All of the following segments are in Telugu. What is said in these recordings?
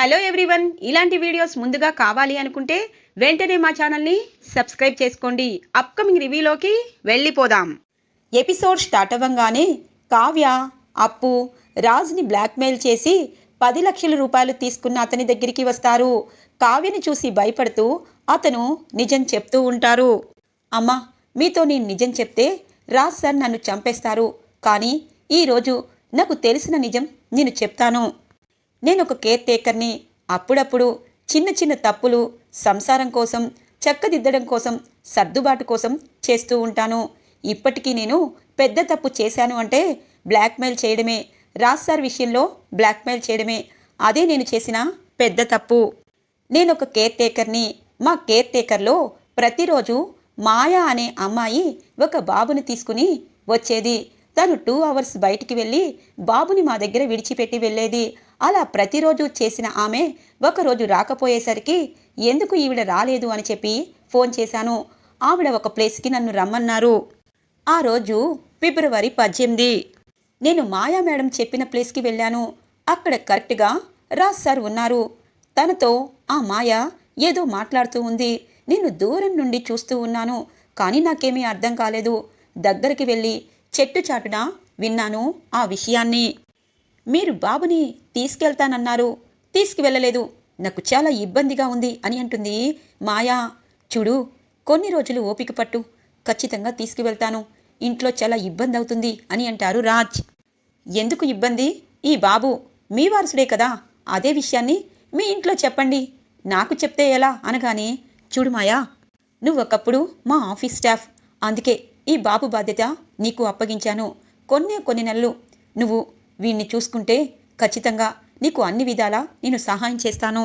హలో ఎవ్రీవన్ ఇలాంటి వీడియోస్ ముందుగా కావాలి అనుకుంటే వెంటనే మా ఛానల్ని సబ్స్క్రైబ్ చేసుకోండి. అప్కమింగ్ రివ్యూలోకి వెళ్ళిపోదాం. ఎపిసోడ్ స్టార్ట్ అవ్వంగానే కావ్య అప్పు రాజ్ని బ్లాక్మెయిల్ చేసి పది లక్షల రూపాయలు తీసుకున్న అతని దగ్గరికి వస్తారు. కావ్యని చూసి భయపడుతూ అతను నిజం చెప్తూ ఉంటారు. అమ్మా మీతో నేను నిజం చెప్తే రాజ్ సార్ నన్ను చంపేస్తారు. కానీ ఈరోజు నాకు తెలిసిన నిజం నేను చెప్తాను. నేను ఒక కేర్ టేకర్ని. అప్పుడప్పుడు చిన్న చిన్న తప్పులు సంసారం కోసం చక్కదిద్దడం కోసం సర్దుబాటు కోసం చేస్తూ ఉంటాను. ఇప్పటికీ నేను పెద్ద తప్పు చేశాను అంటే బ్లాక్మెయిల్ చేయడమే. రాజ్ సార్ విషయంలో బ్లాక్మెయిల్ చేయడమే. అదే నేను చేసిన పెద్ద తప్పు. నేను ఒక కేర్ టేకర్ని. మా కేర్ టేకర్లో ప్రతిరోజు మాయా అనే అమ్మాయి ఒక బాబుని తీసుకుని వచ్చేది. తను టూ అవర్స్ బయటికి వెళ్ళి బాబుని మా దగ్గర విడిచిపెట్టి వెళ్ళేది. అలా ప్రతిరోజు చేసిన ఆమె ఒకరోజు రాకపోయేసరికి ఎందుకు ఈవిడ రాలేదు అని చెప్పి ఫోన్ చేశాను. ఆవిడ ఒక ప్లేస్కి నన్ను రమ్మన్నారు. ఆ రోజు ఫిబ్రవరి పద్దెనిమిది. నేను మాయా మేడం చెప్పిన ప్లేస్కి వెళ్ళాను. అక్కడ కరెక్ట్గా రాజ్ సార్ ఉన్నారు. తనతో ఆ మాయ ఏదో మాట్లాడుతూ ఉంది. నేను దూరం నుండి చూస్తూ ఉన్నాను. కానీ నాకేమీ అర్థం కాలేదు. దగ్గరికి వెళ్ళి చెట్టు చాటున విన్నాను ఆ విషయాన్ని. మీరు బాబుని తీసుకెళ్తానన్నారు. తీసుకువెళ్ళలేదు. నాకు చాలా ఇబ్బందిగా ఉంది అని అంటుంది మాయా. చూడు కొన్ని రోజులు ఓపిక పట్టు. ఖచ్చితంగా తీసుకువెళ్తాను. ఇంట్లో చాలా ఇబ్బంది అవుతుంది అని అంటారు రాజ్. ఎందుకు ఇబ్బంది? ఈ బాబు మీ వారసుడే కదా. అదే విషయాన్ని మీ ఇంట్లో చెప్పండి. నాకు చెప్తే ఎలా? అనగానే చూడు మాయా నువ్వు ఒకప్పుడు మా ఆఫీస్ స్టాఫ్. అందుకే ఈ బాబు బాధ్యత నీకు అప్పగించాను. కొన్ని కొన్ని నెలలు. నువ్వు వీణ్ణి చూసుకుంటే ఖచ్చితంగా నీకు అన్ని విధాలా నేను సహాయం చేస్తాను.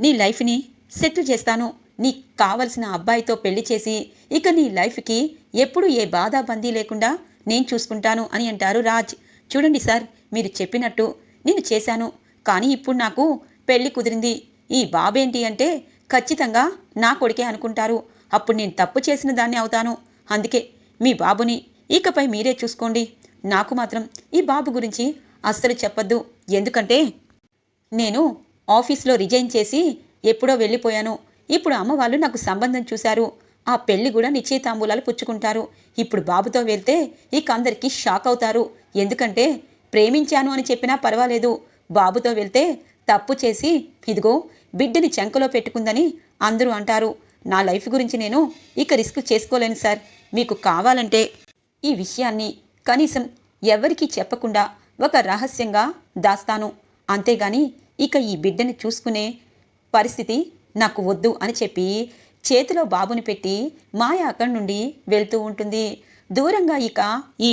నీ లైఫ్ని సెటిల్ చేస్తాను. నీకు కావలసిన అబ్బాయితో పెళ్ళి చేసి ఇక నీ లైఫ్కి ఎప్పుడు ఏ బాధాబందీ లేకుండా నేను చూసుకుంటాను అని అంటారు రాజ్. చూడండి సార్ మీరు చెప్పినట్టు నేను చేశాను. కానీ ఇప్పుడు నాకు పెళ్ళి కుదిరింది. ఈ బాబేంటి అంటే ఖచ్చితంగా నా కొడుకే అనుకుంటారు. అప్పుడు నేను తప్పు చేసిన దాన్ని అవుతాను. అందుకే మీ బాబుని ఇకపై మీరే చూసుకోండి. నాకు మాత్రం ఈ బాబు గురించి అస్సలు చెప్పద్దు. ఎందుకంటే నేను ఆఫీస్లో రిజైన్ చేసి ఎప్పుడో వెళ్ళిపోయాను. ఇప్పుడు అమ్మ వాళ్ళు నాకు సంబంధం చూశారు. ఆ పెళ్ళి కూడా నిశ్చయితాంబూలాలు పుచ్చుకుంటారు. ఇప్పుడు బాబుతో వెళ్తే ఇక అందరికీ షాక్ అవుతారు. ఎందుకంటే ప్రేమించాను అని చెప్పినా పర్వాలేదు. బాబుతో వెళ్తే తప్పు చేసి ఇదిగో బిడ్డని చెంకలో పెట్టుకుందని అందరూ అంటారు. నా లైఫ్ గురించి నేను ఇక రిస్క్ చేసుకోలేను సార్. మీకు కావాలంటే ఈ విషయాన్ని కనీసం ఎవరికీ చెప్పకుండా ఒక రహస్యంగా దాస్తాను. అంతేగాని ఇక ఈ బిడ్డని చూసుకునే పరిస్థితి నాకు వద్దు అని చెప్పి చేతిలో బాబుని పెట్టి మాయ అక్కడి నుండి వెళ్తూ ఉంటుంది. దూరంగా ఇక ఈ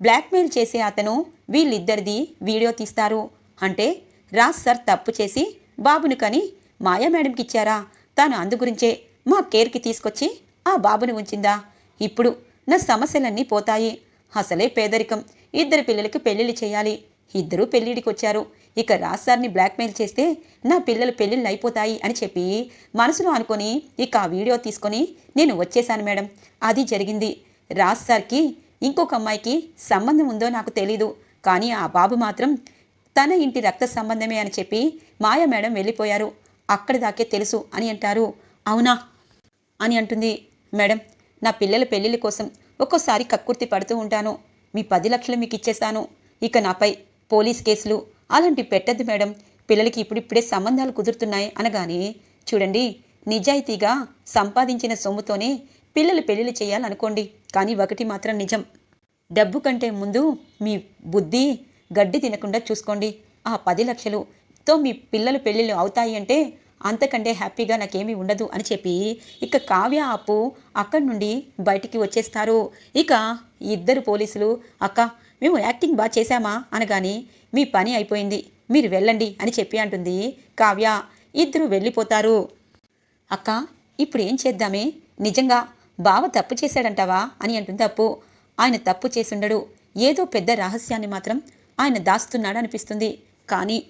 బ్లాక్మెయిల్ చేసే అతను వీళ్ళిద్దరిది వీడియో తీస్తారు. అంటే రాజ్ సార్ తప్పు చేసి బాబుని కని మాయా మేడంకి ఇచ్చారా? తాను అందు గురించే మా కేర్కి తీసుకొచ్చి ఆ బాబుని ఉంచిందా? ఇప్పుడు నా సమస్యలన్నీ పోతాయి. అసలే పేదరికం. ఇద్దరు పిల్లలకి పెళ్ళిళ్ళు చేయాలి. ఇద్దరూ పెళ్ళిడికి వచ్చారు ఇక రాజ్ సార్ని బ్లాక్మెయిల్ చేస్తే నా పిల్లలు పెళ్ళిళ్ళు అయిపోతాయి అని చెప్పి మనసులో అనుకొని ఇక ఆ వీడియో తీసుకొని నేను వచ్చేశాను మేడం. అది జరిగింది. రాజ్ సార్కి ఇంకొక అమ్మాయికి సంబంధం ఉందో నాకు తెలీదు. కానీ ఆ బాబు మాత్రం తన ఇంటి రక్త సంబంధమే అని చెప్పి మాయ మేడం వెళ్ళిపోయారు. అక్కడి దాకే తెలుసు అని అంటారు. అవునా? అని అంటుంది. మేడం నా పిల్లల పెళ్ళిళ్ళ కోసం ఒక్కోసారి కక్కుర్తి పడుతూ ఉంటాను. మీ పది లక్షలు మీకు ఇచ్చేస్తాను ఇక నాపై పోలీస్ కేసులు అలాంటి పెట్టద్దు మేడం. పిల్లలకి ఇప్పుడిప్పుడే సంబంధాలు కుదురుతున్నాయి అనగానే చూడండి నిజాయితీగా సంపాదించిన సొమ్ముతోనే పిల్లలు పెళ్ళిళ్ళు చేయాలనుకోండి. కానీ ఒకటి మాత్రం నిజం. డబ్బు కంటే ముందు మీ బుద్ధి గడ్డి తినకుండా చూసుకోండి. ఆ పది లక్షలుతో మీ పిల్లలు పెళ్ళిళ్ళు అవుతాయి అంటే అంతకంటే హ్యాపీగా నాకేమీ ఉండదు అని చెప్పి ఇక కావ్య అప్పు అక్కడి నుండి బయటికి వచ్చేస్తారు. ఇక ఇద్దరు పోలీసులు అక్క మేము యాక్టింగ్ బాగా చేశామా? అనగానే మీ పని అయిపోయింది మీరు వెళ్ళండి అని చెప్పి అంటుంది కావ్య. ఇద్దరు వెళ్ళిపోతారు. అక్క ఇప్పుడు ఏం చేద్దామే? నిజంగా బావ తప్పు చేశాడంటావా? అని అంటుంది అప్పు. ఆయన తప్పు చేసుండడు ఏదో పెద్ద రహస్యాన్ని మాత్రం ఆయన దాస్తున్నాడు అనిపిస్తుంది కానీ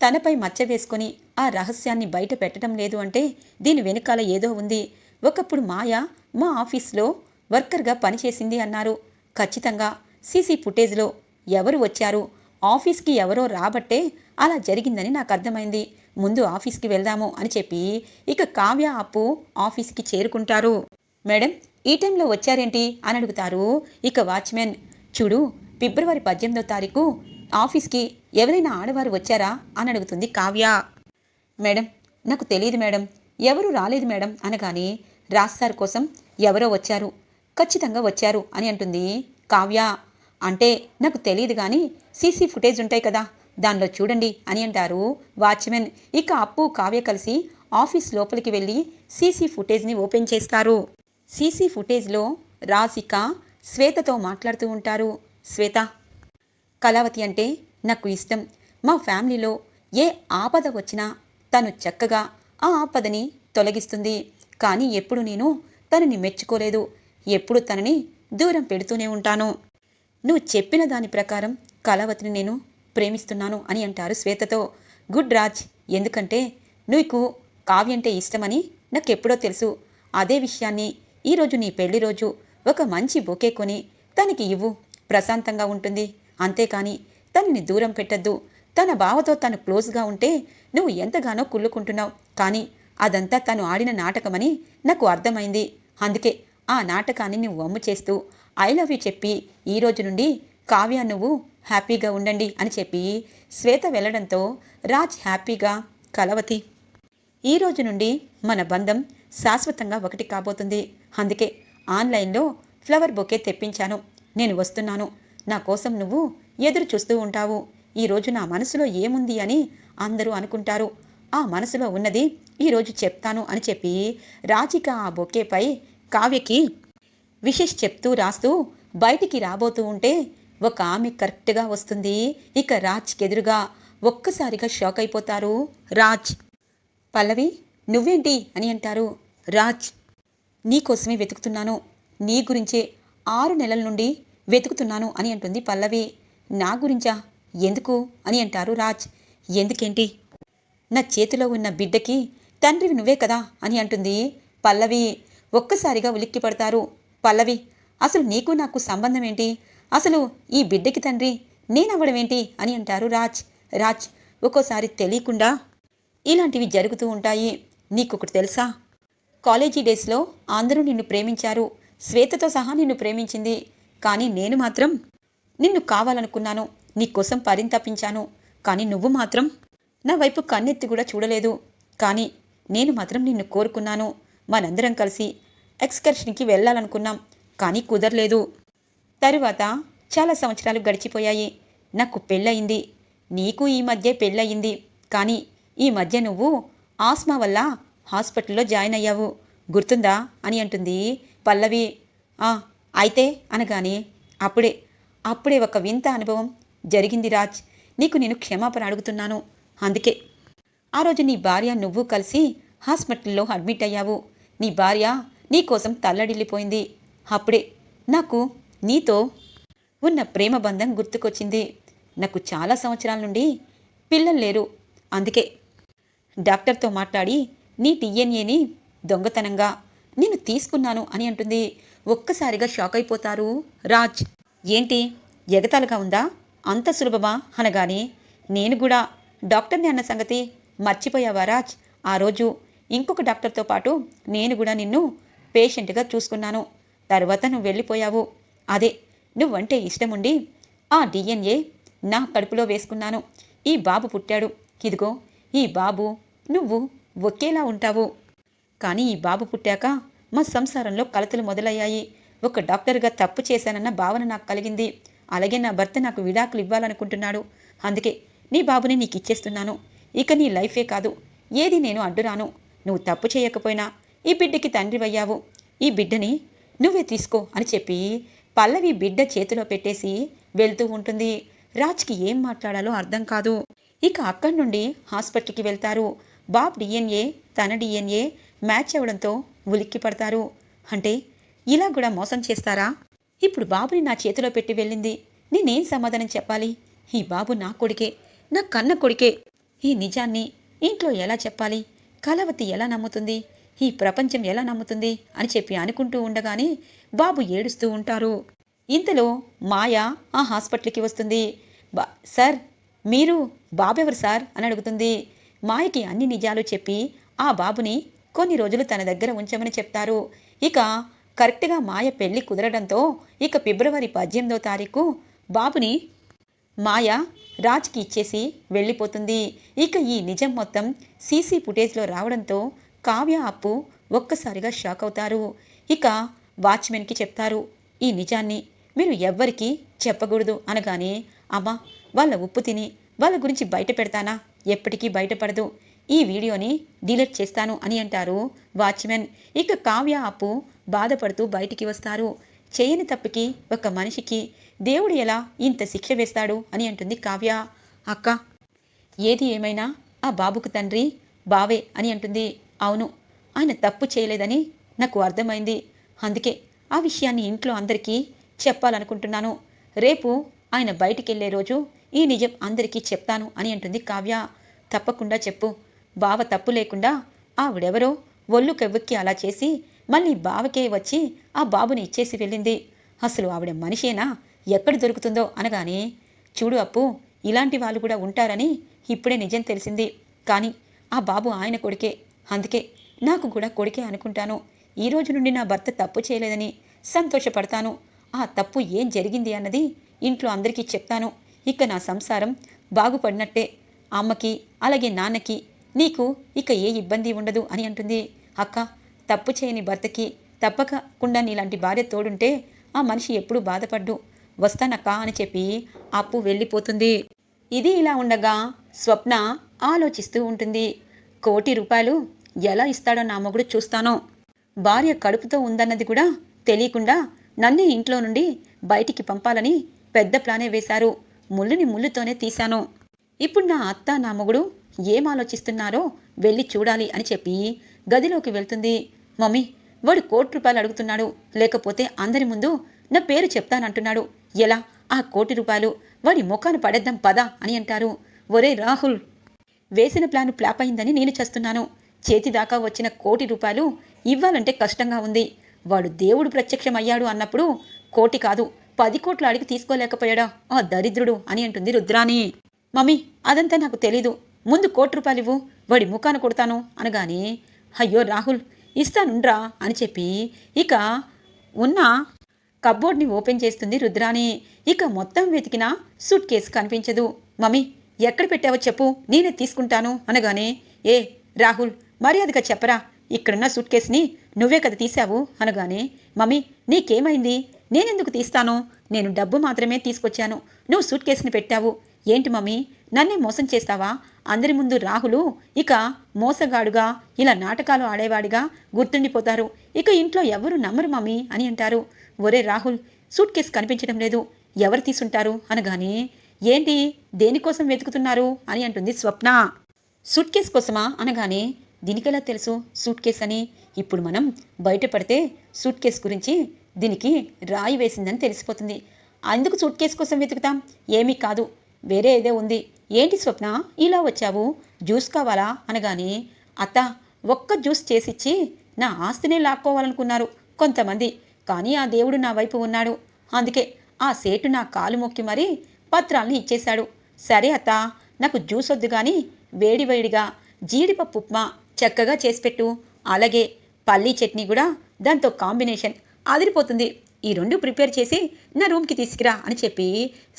తనపై మచ్చ వేసుకొని ఆ రహస్యాన్ని బయట పెట్టడం లేదు అంటే దీని వెనుకాల ఏదో ఉంది. ఒకప్పుడు మాయ మా ఆఫీస్లో వర్కర్గా పనిచేసింది అన్నారు. ఖచ్చితంగా సీసీ ఫుటేజ్లో ఎవరు వచ్చారు? ఆఫీస్కి ఎవరో రాబట్టే అలా జరిగిందని నాకు అర్థమైంది. ముందు ఆఫీస్కి వెళ్దాము అని చెప్పి ఇక కావ్య అప్పు ఆఫీస్కి చేరుకుంటారు. మేడం ఈ టైంలో వచ్చారేంటి? అని అడుగుతారు ఇక వాచ్మెన్. చూడు ఫిబ్రవరి పద్దెనిమిదో తారీఖు ఆఫీస్కి ఎవరైనా ఆడవారు వచ్చారా? అని అడుగుతుంది కావ్య. మేడం నాకు తెలియదు మేడం. ఎవరు రాలేదు మేడం అనగానే రాజ్ సార్ కోసం ఎవరో వచ్చారు. ఖచ్చితంగా వచ్చారు అని అంటుంది కావ్య. అంటే నాకు తెలియదు కానీ సీసీ ఫుటేజ్ ఉంటాయి కదా దానిలో చూడండి అని అంటారు వాచ్మెన్. ఇక అప్పు కావ్య కలిసి ఆఫీస్ లోపలికి వెళ్ళి సీసీ ఫుటేజ్ని ఓపెన్ చేస్తారు. సీసీ ఫుటేజ్లో రాజిక శ్వేతతో మాట్లాడుతూ ఉంటారు. శ్వేత కళావతి అంటే నాకు ఇష్టం. మా ఫ్యామిలీలో ఏ ఆపద వచ్చినా తను చక్కగా ఆ ఆపదని తొలగిస్తుంది. కానీ ఎప్పుడు నేను తనని మెచ్చుకోలేదు. ఎప్పుడు తనని దూరం పెడుతూనే ఉంటాను. నువ్వు చెప్పిన దాని ప్రకారం కళావతిని నేను ప్రేమిస్తున్నాను అని అంటారు శ్వేతతో. గుడ్ రాజ్ ఎందుకంటే నీకు కావ్య అంటే ఇష్టమని నాకెప్పుడో తెలుసు. అదే విషయాన్ని ఈరోజు నీ పెళ్ళి రోజు ఒక మంచి బొకే కొని తనకి ఇవ్వు. ప్రశాంతంగా ఉంటుంది. అంతేకాని తనని దూరం పెట్టద్దు. తన బావతో తను క్లోజ్గా ఉంటే నువ్వు ఎంతగానో కుళ్ళుకుంటున్నావు. కానీ అదంతా తను ఆడిన నాటకమని నాకు అర్థమైంది. అందుకే ఆ నాటకాన్ని నువ్వు వమ్ము చేస్తూ ఐ లవ్ యూ చెప్పి ఈ రోజు నుండి కావ్య నువ్వు హ్యాపీగా ఉండండి అని చెప్పి శ్వేత వెళ్ళడంతో రాజ్ హ్యాపీగా కలవతి. ఈ రోజు నుండి మన బంధం శాశ్వతంగా ఒకటి కాబోతుంది. అందుకే ఆన్లైన్లో ఫ్లవర్ బొకే తెప్పించాను. నేను వస్తున్నాను. నా కోసం నువ్వు ఎదురు చూస్తూ ఉంటావు. ఈరోజు నా మనసులో ఏముంది అని అందరూ అనుకుంటారు. ఆ మనసులో ఉన్నది ఈరోజు చెప్తాను అని చెప్పి రాజిక ఆ బొకేపై కావ్యకి విషెస్ చెప్తూ రాస్తూ బయటికి రాబోతూ ఉంటే ఒక ఆమె కరెక్ట్గా వస్తుంది. ఇక రాజ్కి ఎదురుగా ఒక్కసారిగా షాక్ అయిపోతారు. రాజ్ పల్లవి నువ్వేంటి? అని అంటారు. రాజ్ నీకోసమే వెతుకుతున్నాను. నీ గురించే ఆరు నెలల నుండి వెతుకుతున్నాను అని అంటుంది పల్లవి. నా గురించా? ఎందుకు? అని అంటారు రాజ్. ఎందుకేంటి? నా చేతిలో ఉన్న బిడ్డకి తండ్రివి నువ్వే కదా? అని అంటుంది పల్లవి. ఒక్కసారిగా ఉలిక్కి పడతారు. పల్లవి అసలు నీకు నాకు సంబంధం ఏంటి? అసలు ఈ బిడ్డకి తండ్రి నేనవ్వడమేంటి అని అంటారు రాజ్. రాజ్ ఒక్కోసారి తెలియకుండా ఇలాంటివి జరుగుతూ ఉంటాయి. నీకొకటి తెలుసా? కాలేజీ డేస్లో అందరూ నిన్ను ప్రేమించారు. శ్వేతతో సహా నిన్ను ప్రేమించింది. కానీ నేను మాత్రం నిన్ను కావాలనుకున్నాను నీకోసం పరింతపించాను. కానీ నువ్వు మాత్రం నా వైపు కన్నెత్తి కూడా చూడలేదు. కానీ నేను మాత్రం నిన్ను కోరుకున్నాను. మనందరం కలిసి ఎక్స్కర్షన్కి వెళ్ళాలనుకున్నాం కానీ కుదరలేదు. తరువాత చాలా సంవత్సరాలు గడిచిపోయాయి. నాకు పెళ్ళయింది. నీకు ఈ మధ్య పెళ్ళయింది. కానీ ఈ మధ్య నువ్వు ఆస్మా వల్ల హాస్పిటల్లో జాయిన్ అయ్యావు. గుర్తుందా? అని అంటుంది పల్లవి. అయితే అనగానే అప్పుడే అప్పుడే ఒక వింత అనుభవం జరిగింది రాజ్. నీకు నేను క్షమాపణ అడుగుతున్నాను. అందుకే. ఆ రోజు నీ భార్య నువ్వు కలిసి హాస్పిటల్లో అడ్మిట్ అయ్యావు. నీ భార్య నీకోసం తల్లడిల్లిపోయింది. అప్పుడే నాకు నీతో ఉన్న ప్రేమ బంధం గుర్తుకొచ్చింది. నాకు చాలా సంవత్సరాల నుండి పిల్లలు లేరు. అందుకే డాక్టర్తో మాట్లాడి నీ డిఎన్ఏని దొంగతనంగా నేను తీసుకున్నాను అని అంటుంది. ఒక్కసారిగా షాక్ అయిపోతారు. రాజ్ ఏంటి? ఎగతాలుగా ఉందా? అంత సులభమా? అనగానే నేను కూడా. డాక్టర్ని అన్న సంగతి మర్చిపోయావా రాజ్? ఆ రోజు ఇంకొక డాక్టర్తో పాటు నేను కూడా నిన్ను పేషెంట్గా చూసుకున్నాను. తర్వాత నువ్వు వెళ్ళిపోయావు. అదే నువ్వంటే ఇష్టం ఉండి ఆ డిఎన్ఏ నా కడుపులో వేసుకున్నాను. ఈ బాబు పుట్టాడు. ఇదిగో ఈ బాబు నువ్వు ఒకేలా ఉంటావు. కానీ ఈ బాబు పుట్టాక మా సంసారంలో కలతలు మొదలయ్యాయి. ఒక డాక్టర్గా తప్పు చేశానన్న భావన నాకు కలిగింది. అలాగే నా భర్త నాకు విడాకులు ఇవ్వాలనుకుంటున్నాడు. అందుకే నీ బాబుని నీకు ఇచ్చేస్తున్నాను ఇక నీ లైఫే కాదు. ఏది నేను అడ్డురాను. నువ్వు తప్పు చేయకపోయినా ఈ బిడ్డకి తండ్రివయ్యావు. ఈ బిడ్డని నువ్వే తీసుకో అని చెప్పి పల్లవి బిడ్డ చేతిలో పెట్టేసి వెళ్తూ ఉంటుంది. రాజ్కి ఏం మాట్లాడాలో అర్థం కాదు. ఇక అక్కడి నుండి హాస్పిటల్కి వెళ్తారు. బాబ్ డిఎన్ఏ తన డిఎన్ఏ మ్యాచ్ అవ్వడంతో ఉలిక్కి పడతారు. అంటే ఇలా కూడా మోసం చేస్తారా? ఇప్పుడు బాబుని నా చేతిలో పెట్టి వెళ్ళింది. నేనేం సమాధానం చెప్పాలి? ఈ బాబు నా కొడుకే నా కన్న కొడుకే. ఈ నిజాన్ని ఇంట్లో ఎలా చెప్పాలి? కలవతి ఎలా నమ్ముతుంది? ఈ ప్రపంచం ఎలా నమ్ముతుంది? అని చెప్పి అనుకుంటూ ఉండగానే బాబు ఏడుస్తూ ఉంటారు. ఇంతలో మాయ ఆ హాస్పిటల్కి వస్తుంది. బా సార్ మీరు బాబెవరు సార్? అని అడుగుతుంది. మాయకి అన్ని నిజాలు చెప్పి ఆ బాబుని కొన్ని రోజులు తన దగ్గర ఉంచమని చెప్తారు. ఇక కరెక్ట్గా మాయ పెళ్ళి కుదరడంతో ఇక ఫిబ్రవరి పద్దెనిమిదో తారీఖు బాబుని మాయ రాజ్కి ఇచ్చేసి వెళ్ళిపోతుంది. ఇక ఈ నిజం మొత్తం సీసీ ఫుటేజ్లో రావడంతో కావ్య అప్పు ఒక్కసారిగా షాక్ అవుతారు. ఇక వాచ్మెన్కి చెప్తారు ఈ నిజాన్ని మీరు ఎవ్వరికీ చెప్పకూడదు అనగానే అమ్మ వాళ్ళ ఉప్పు తిని వాళ్ళ గురించి బయట పెడతానా? ఎప్పటికీ బయటపడదు. ఈ వీడియోని డిలీట్ చేస్తాను అని అంటారు వాచ్మెన్. ఇక కావ్య అప్పు బాధపడుతూ బయటికి వస్తారు. చేయని తప్పుకి ఒక మనిషికి దేవుడు ఎలా ఇంత శిక్ష వేస్తాడు అని అంటుంది కావ్య. అక్క ఏది ఏమైనా ఆ బాబుకు తండ్రి బావే అని అంటుంది. అవును ఆయన తప్పు చేయలేదని నాకు అర్థమైంది. అందుకే ఆ విషయాన్ని ఇంట్లో అందరికీ చెప్పాలనుకుంటున్నాను. రేపు ఆయన బయటికి వెళ్ళే రోజు ఈ నిజం అందరికీ చెప్తాను అని అంటుంది కావ్య. తప్పకుండా చెప్పు. బావ తప్పు లేకుండా ఆవిడెవరో ఒళ్ళు కెవ్వెక్కి అలా చేసి మళ్ళీ బావకే వచ్చి ఆ బాబుని ఇచ్చేసి వెళ్ళింది. అసలు ఆవిడ మనిషేనా? ఎక్కడ దొరుకుతుందో అనగానే చూడు అప్పు ఇలాంటి వాళ్ళు కూడా ఉంటారని ఇప్పుడే నిజం తెలిసింది. కానీ ఆ బాబు ఆయన కొడుకే. అందుకే నాకు కూడా కొడుకే అనుకుంటాను. ఈ రోజు నుండి నా భర్త తప్పు చేయలేదని సంతోషపడతాను. ఆ తప్పు ఏం జరిగింది అన్నది ఇంట్లో అందరికీ చెప్తాను. ఇక నా సంసారం బాగుపడినట్టే. అమ్మకి అలాగే నాన్నకి నీకు ఇక ఏ ఇబ్బంది ఉండదు అని అంటుంది. అక్క తప్పు చేయని భర్తకి తప్పకుండా నీలాంటి భార్య తోడుంటే ఆ మనిషి ఎప్పుడూ బాధపడ్డు. వస్తానక్క అని చెప్పి అప్పు వెళ్ళిపోతుంది. ఇది ఇలా ఉండగా స్వప్న ఆలోచిస్తూ ఉంటుంది. కోటి రూపాయలు ఎలా ఇస్తాడో నా మొగుడు చూస్తానో. భార్య కడుపుతో ఉందన్నది కూడా తెలియకుండా నన్నే ఇంట్లో నుండి బయటికి పంపాలని పెద్ద ప్లానే వేశారు. ముళ్ళుని ముళ్ళుతోనే తీశాను. ఇప్పుడు నా అత్త నా మొగుడు ఏం ఆలోచిస్తున్నారో వెళ్ళి చూడాలి అని చెప్పి గదిలోకి వెళ్తుంది. మమ్మీ వాడు కోటి రూపాయలు అడుగుతున్నాడు. లేకపోతే అందరి ముందు నా పేరు చెప్తానంటున్నాడు. ఎలా? ఆ కోటి రూపాయలు? వాడి ముఖాన్ని పడేద్దాం పదా అని అంటారు. ఒరే రాహుల్! వేసిన ప్లాన్ ఫ్లాప్ అయిందని నేను చేస్తున్నాను. చేతి దాకా వచ్చిన కోటి రూపాయలు ఇవ్వాలంటే కష్టంగా ఉంది. వాడు దేవుడు ప్రత్యక్షం అయ్యాడు అన్నప్పుడు కోటి కాదు పది కోట్లు అడిగి తీసుకోలేకపోయాడా? ఆ దరిద్రుడు అని అంటుంది రుద్రాని మమ్మీ అదంతా నాకు తెలీదు. ముందు కోటి రూపాయలు ఇవ్వు వాడి ముఖాన కొడతాను అనగానే అయ్యో రాహుల్ ఇస్తానుండ్రా అని చెప్పి ఇక ఉన్న కబ్బోర్డ్ని ఓపెన్ చేస్తుంది రుద్రాని ఇక మొత్తం వెతికినా సూట్ కేసు కనిపించదు. మమ్మీ ఎక్కడ పెట్టావో చెప్పు నేనే తీసుకుంటాను అనగానే ఏ రాహుల్ మర్యాదగా చెప్పరా ఇక్కడున్న సూట్ కేసుని నువ్వే కదా తీసావు అనగానే మమ్మీ నీకేమైంది? నేనెందుకు తీస్తాను? నేను డబ్బు మాత్రమే తీసుకొచ్చాను. నువ్వు సూట్ కేసుని పెట్టావు. ఏంటి మమ్మీ నన్నే మోసం చేస్తావా? అందరి ముందు రాహులు ఇక మోసగాడుగా ఇలా నాటకాలు ఆడేవాడిగా గుర్తుండిపోతారు. ఇక ఇంట్లో ఎవరు నమ్మరు మమ్మీ అని అంటారు. ఒరే రాహుల్ సూట్ కేసు కనిపించడం లేదు. ఎవరు తీసుంటారు అనగానే ఏంటి దేనికోసం వెతుకుతున్నారు? అని అంటుంది స్వప్న. సూట్ కేస్ కోసమా? అనగానే దీనికెలా తెలుసు సూట్ కేస్ అని? ఇప్పుడు మనం బయటపడితే సూట్ కేస్ గురించి దీనికి రాయి వేసిందని తెలిసిపోతుంది. అందుకు సూట్ కేస్ కోసం వెతుకుతాం? ఏమీ కాదు. వేరే ఏదో ఉంది. ఏంటి స్వప్న? ఇలా వచ్చావు? జ్యూస్ కావాలా? అనగానే అత్త ఒక్క జ్యూస్ చేసిచ్చి నా ఆస్తినే లాక్కోవాలనుకున్నారు కొంతమంది. కానీ ఆ దేవుడు నా వైపు ఉన్నాడు. అందుకే ఆ సేటు నా కాలు మొక్కి మరీ పత్రాల్ని ఇచ్చేశాడు. సరే అత్త నాకు జ్యూస్ వద్దు కానీ వేడివేడిగా జీడిపప్పు ఉప్మా చక్కగా చేసిపెట్టు అలాగే పల్లీ చట్నీ కూడా దాంతో కాంబినేషన్ అదిరిపోతుంది. ఈ రెండు ప్రిపేర్ చేసి నా రూమ్కి తీసుకురా అని చెప్పి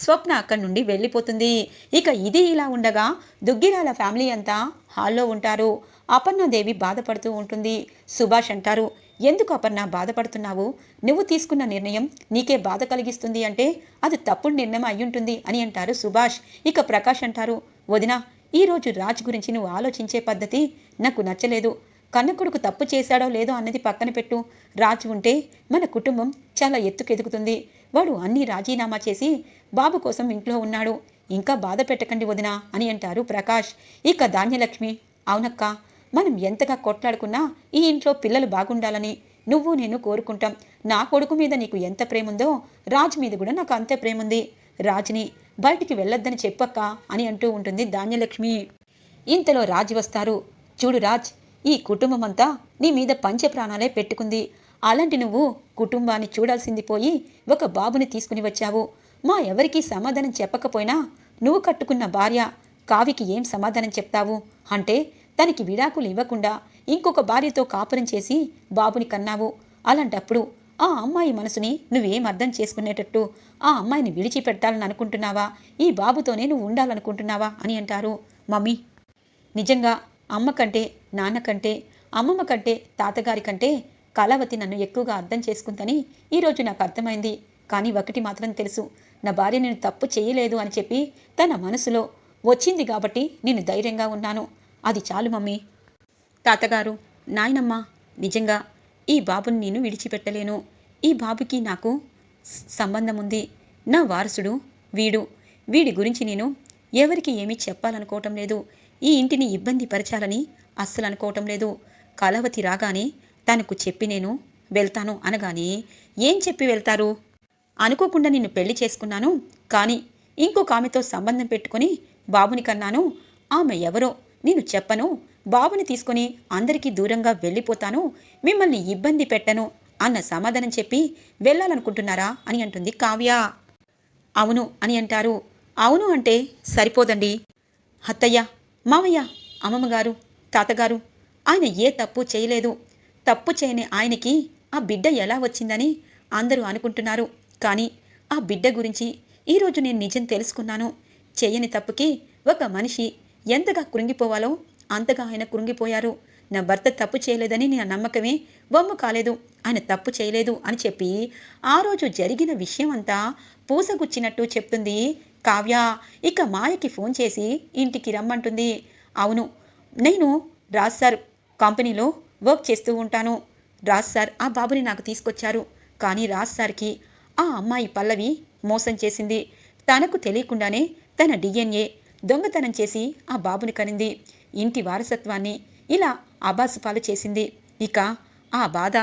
స్వప్న అక్కడి నుండి వెళ్ళిపోతుంది. ఇక ఇది ఇలా ఉండగా దుగ్గిరాల ఫ్యామిలీ అంతా హాల్లో ఉంటారు. అపర్ణాదేవి బాధపడుతూ ఉంటుంది. సుభాష్ అంటారు ఎందుకు అపర్ణ బాధపడుతున్నావు? నువ్వు తీసుకున్న నిర్ణయం నీకే బాధ కలిగిస్తుంది అంటే అది తప్పుడు నిర్ణయం అయ్యుంటుంది అని అంటారు సుభాష్. ఇక ప్రకాష్ అంటారు వదిన ఈరోజు రాజ్ గురించి నువ్వు ఆలోచించే పద్ధతి నాకు నచ్చలేదు. కన్న కొడుకు తప్పు చేశాడో లేదో అన్నది పక్కన పెట్టు. రాజు ఉంటే మన కుటుంబం చాలా ఎత్తుకెదుగుతుంది. వాడు అన్ని రాజీనామా చేసి బాబు కోసం ఇంట్లో ఉన్నాడు. ఇంకా బాధ పెట్టకండి వదిన అని అంటారు ప్రకాష్. ఇక ధాన్యలక్ష్మి అవునక్క మనం ఎంతగా కొట్లాడుకున్నా ఈ ఇంట్లో పిల్లలు బాగుండాలని నువ్వు నేను కోరుకుంటాం. నా కొడుకు మీద నీకు ఎంత ప్రేమ ఉందో రాజు మీద కూడా నాకు అంతే ప్రేమ ఉంది రాజుని బయటికి వెళ్ళొద్దని చెప్పక్క అని అంటూ ఉంటుంది ధాన్యలక్ష్మి. ఇంతలో రాజు వస్తారు. చూడు రాజ్ ఈ కుటుంబం అంతా నీ మీద పంచ ప్రాణాలే పెట్టుకుంది. అలాంటి నువ్వు కుటుంబాన్ని చూడాల్సింది పోయి ఒక బాబుని తీసుకుని వచ్చావు. మా ఎవరికీ సమాధానం చెప్పకపోయినా నువ్వు కట్టుకున్న భార్య కావికి ఏం సమాధానం చెప్తావు? అంటే తనకి విడాకులు ఇవ్వకుండా ఇంకొక భార్యతో కాపురం చేసి బాబుని కన్నావు. అలాంటప్పుడు ఆ అమ్మాయి మనసుని నువ్వేం అర్థం చేసుకునేటట్టు ఆ అమ్మాయిని విడిచిపెట్టాలని అనుకుంటున్నావా? ఈ బాబుతోనే నువ్వు ఉండాలనుకుంటున్నావా? అని అంటారు. మమ్మీ నిజంగా అమ్మ కంటే నాన్న కంటే అమ్మమ్మ కంటే తాతగారి కంటే కళావతి నన్ను ఎక్కువగా అర్థం చేసుకుందని ఈరోజు నాకు అర్థమైంది. కానీ ఒకటి మాత్రం తెలుసు నా భార్య నేను తప్పు చేయలేదు అని చెప్పి తన మనసులో వచ్చింది కాబట్టి నేను ధైర్యంగా ఉన్నాను. అది చాలు మమ్మీ. తాతగారు నాయనమ్మ నిజంగా ఈ బాబుని నేను విడిచిపెట్టలేను. ఈ బాబుకి నాకు సంబంధం ఉంది. నా వారసుడు వీడు వీడి గురించి నేను ఎవరికి ఏమీ చెప్పాలనుకోవటం లేదు. ఈ ఇంటిని ఇబ్బంది పరచాలని అస్సలు అనుకోవటం లేదు. కలవతి రాగానే తనకు చెప్పి నేను వెళ్తాను అనగానే ఏం చెప్పి వెళ్తారు? అనుకోకుండా నిన్ను పెళ్ళి చేసుకున్నాను. కానీ ఇంకొక ఆమెతో సంబంధం పెట్టుకొని బాబుని కన్నాను. ఆమె ఎవరో నేను చెప్పను. బాబుని తీసుకొని అందరికీ దూరంగా వెళ్ళిపోతాను. మిమ్మల్ని ఇబ్బంది పెట్టను అన్న సమాధానం చెప్పి వెళ్ళాలనుకుంటున్నారా అని అంటుంది కావ్య. అవును అని అంటారు. అవును అంటే సరిపోదండి. అత్తయ్య మామయ్య అమ్మమ్మగారు తాతగారు ఆయన ఏ తప్పు చేయలేదు. తప్పు చేయని ఆయనకి ఆ బిడ్డ ఎలా వచ్చిందని అందరూ అనుకుంటున్నారు. కానీ ఆ బిడ్డ గురించి ఈరోజు నేను నిజం తెలుసుకున్నాను. చేయని తప్పుకి ఒక మనిషి ఎంతగా కృంగిపోవాలో అంతగా ఆయన కృంగిపోయారు. నా భర్త తప్పు చేయలేదని నా నమ్మకమే బొమ్మ కాలేదు. ఆయన తప్పు చేయలేదు అని చెప్పి ఆ రోజు జరిగిన విషయం అంతా పూసగుచ్చినట్టు చెప్తుంది కావ్య ఇక మాయకి ఫోన్ చేసి ఇంటికి రమ్మంటుంది. అవును నేను రాజ్ సార్ కంపెనీలో వర్క్ చేస్తూ ఉంటాను. రాజ్ సార్ ఆ బాబుని నాకు తీసుకొచ్చారు. కానీ రాజ్ సార్కి ఆ అమ్మాయి పల్లవి మోసం చేసింది. తనకు తెలియకుండానే తన డిఎన్ఏ దొంగతనం చేసి ఆ బాబుని కనింది. ఇంటి వారసత్వాన్ని ఇలా అబాసు పాలు చేసింది. ఇక ఆ బాధ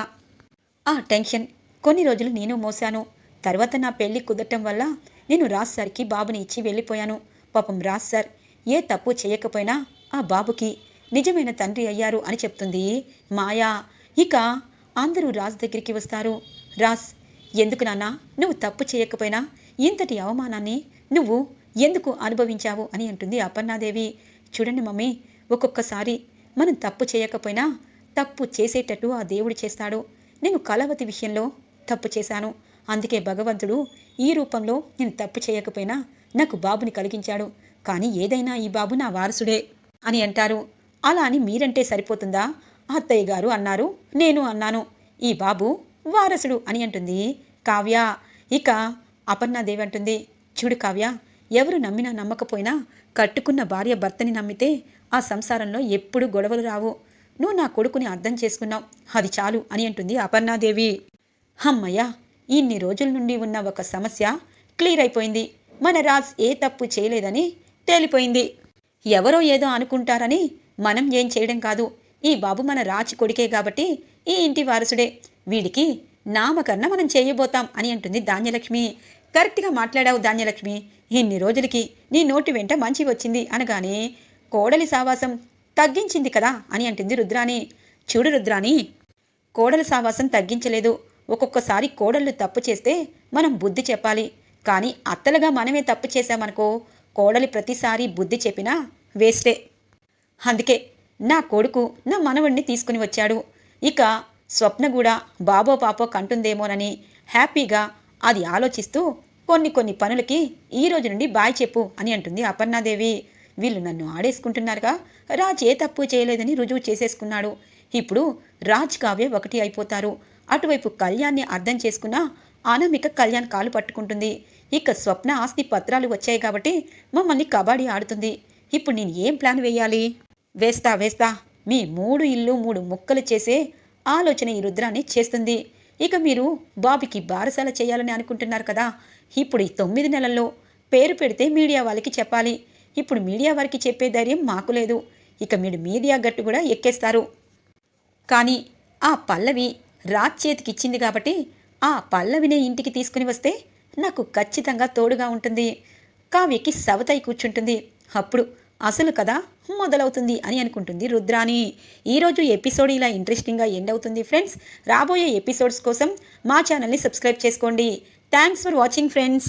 ఆ టెన్షన్ కొన్ని రోజులు నేను మోసాను తర్వాత నా పెళ్ళి కుదరటం వల్ల నేను రాజ్ సార్కి బాబుని ఇచ్చి వెళ్ళిపోయాను. పాపం రాజ్ సార్ ఏ తప్పు చేయకపోయినా ఆ బాబుకి నిజమైన తండ్రి అయ్యారు అని చెప్తుంది. మాయా ఇక అందరూ రాజ్ దగ్గరికి వస్తారు. రాజ్ ఎందుకు నాన్న నువ్వు తప్పు చేయకపోయినా ఇంతటి అవమానాన్ని నువ్వు ఎందుకు అనుభవించావు అని అంటుంది అపర్ణాదేవి. చూడండి మమ్మీ ఒక్కొక్కసారి మనం తప్పు చేయకపోయినా తప్పు చేసేటట్టు ఆ దేవుడు చేస్తాడు. నేను కలవతి విషయంలో తప్పు చేశాను. అందుకే భగవంతుడు ఈ రూపంలో నేను తప్పు చేయకపోయినా నాకు బాబుని కలిగించాడు. కానీ ఏదైనా ఈ బాబు నా వారసుడే అని అంటారు. అలా అని మీరంటే సరిపోతుందా? అత్తయ్య గారు అన్నారు. నేను అన్నాను. ఈ బాబు వారసుడు అని అంటుంది. కావ్య ఇక అపర్ణాదేవి అంటుంది. చూడు కావ్య ఎవరు నమ్మినా నమ్మకపోయినా కట్టుకున్న భార్య భర్తని నమ్మితే ఆ సంసారంలో ఎప్పుడు గొడవలు రావు. నువ్వు నా కొడుకుని అర్థం చేసుకున్నావు. అది చాలు అని అంటుంది అపర్ణాదేవి హమ్మయ్య ఇన్ని రోజుల నుండి ఉన్న ఒక సమస్య క్లియర్ అయిపోయింది. మన రాజ్ ఏ తప్పు చేయలేదని తేలిపోయింది. ఎవరో ఏదో అనుకుంటారని మనం ఏం చేయడం కాదు. ఈ బాబు మన రాజు కొడుకే కాబట్టి ఈ ఇంటి వారసుడే. వీడికి నామకరణ మనం చేయబోతాం అని అంటుంది ధాన్యలక్ష్మి. కరెక్ట్గా మాట్లాడావు ధాన్యలక్ష్మి. ఇన్ని రోజులకి నీ నోటి వెంట మంచి వచ్చింది అనగానే కోడలి సావాసం తగ్గించింది కదా అని అంటుంది రుద్రాణి. చూడు రుద్రాణి కోడలి సావాసం తగ్గించలేదు. ఒక్కొక్కసారి కోడళ్ళు తప్పు చేస్తే మనం బుద్ధి చెప్పాలి. కానీ అత్తలుగా మనమే తప్పు చేశామనుకో కోడలి ప్రతిసారి బుద్ధి చెప్పినా వేస్టే. అందుకే నా కొడుకు నా మనవడిని తీసుకుని వచ్చాడు. ఇక స్వప్న కూడా బాబో పాపో కంటుందేమోనని హ్యాపీగా అది ఆలోచిస్తూ కొన్ని కొన్ని పనులకి ఈ రోజు నుండి బాయ్ చెప్పు అని అంటుంది అపర్ణాదేవి. వీళ్ళు నన్ను ఆడేసుకుంటున్నారుగా. రాజ్ ఏ తప్పు చేయలేదని రుజువు చేసేసుకున్నాడు. ఇప్పుడు రాజ్ కావ్య ఒకటి అయిపోతారు. అటువైపు కళ్యాణ్ని అర్థం చేసుకున్న అనామిక కళ్యాణ్ కాలు పట్టుకుంటుంది. ఇక స్వప్న ఆస్తి పత్రాలు వచ్చాయి కాబట్టి మమ్మల్ని కబడ్డీ ఆడుతుంది. ఇప్పుడు నేను ఏం ప్లాన్ వేయాలి? వేస్తా వేస్తా. మీ మూడు ఇల్లు మూడు ముక్కలు చేసే ఆలోచన ఈ రుద్రాన్ని చేస్తుంది. ఇక మీరు బాబుకి బారసాల చేయాలని అనుకుంటున్నారు కదా. ఇప్పుడు ఈ తొమ్మిది నెలల్లో పేరు పెడితే మీడియా వాళ్ళకి చెప్పాలి. ఇప్పుడు మీడియా వారికి చెప్పే ధైర్యం మాకు లేదు. ఇక మీరు మీడియా గట్టు కూడా ఎక్కేస్తారు. కానీ ఆ పల్లవి రాజ్ చేతికి ఇచ్చింది కాబట్టి ఆ పల్లవినే ఇంటికి తీసుకుని వస్తే నాకు ఖచ్చితంగా తోడుగా ఉంటుంది. కావ్యకి సవతై కూర్చుంటుంది. అప్పుడు అసలు కథ మొదలవుతుంది అని అనుకుంటుంది రుద్రాని ఈరోజు ఎపిసోడ్ ఇలా ఇంట్రెస్టింగ్గా ఎండ్ అవుతుంది ఫ్రెండ్స్. రాబోయే ఎపిసోడ్స్ కోసం మా ఛానల్ని సబ్స్క్రైబ్ చేసుకోండి. Thanks for watching friends.